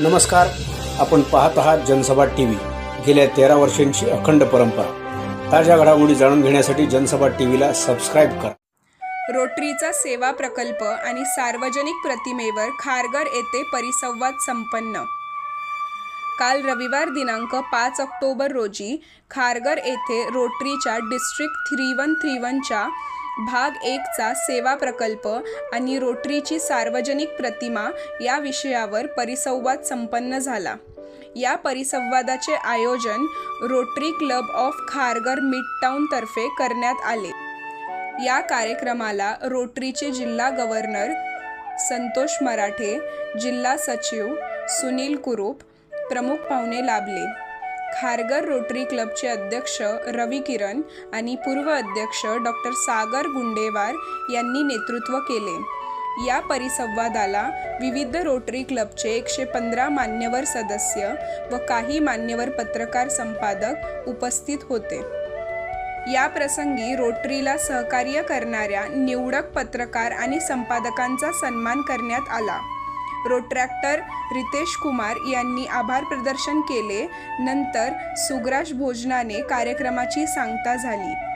नमस्कार. आपण पाहत आहात जनसभा टी व्ही गेल्या तेरा वर्षांची अखंड परंपरा. ताज्या घडामोडी जाणून घेण्यासाठी जनसभा टी व्हीला सबस्क्राईब करा. रोटरीचा सेवा प्रकल्प आणि सार्वजनिक प्रतिमेवर खारगर येथे परिसंवाद संपन्न. काल रविवार दिनांक पाच ऑक्टोबर रोजी खारगर येथे रोटरीच्या डिस्ट्रिक्ट थ्री वन थ्री वनच्या भाग एकचा सेवा प्रकल्प आणि रोटरीची सार्वजनिक प्रतिमा या विषयावर परिसंवाद संपन्न झाला. या परिसंवादाचे आयोजन रोटरी क्लब ऑफ खारगर मिडटाऊनतर्फे करण्यात आले. या कार्यक्रमाला रोटरीचे जिल्हा गव्हर्नर संतोष मराठे जिल्हा सचिव सुनील कुरूप प्रमुख पाहुणे लाभले. खारगर रोटरी क्लबचे अध्यक्ष रवी किरण आणि पूर्व अध्यक्ष डॉक्टर सागर गुंडेवार यांनी नेतृत्व केले. या परिसंवादाला विविध रोटरी क्लबचे एकशे पंधरा मान्यवर सदस्य व काही मान्यवर पत्रकार संपादक उपस्थित होते. या प्रसंगी रोटरीला सहकार्य करणाऱ्या निवडक पत्रकार आणि संपादकांचा सन्मान करण्यात आला. रोट्रॅक्टर रितेश कुमार यांनी आभार प्रदर्शन केले. नंतर सुग्राश भोजनाने कार्यक्रमाची सांगता झाली.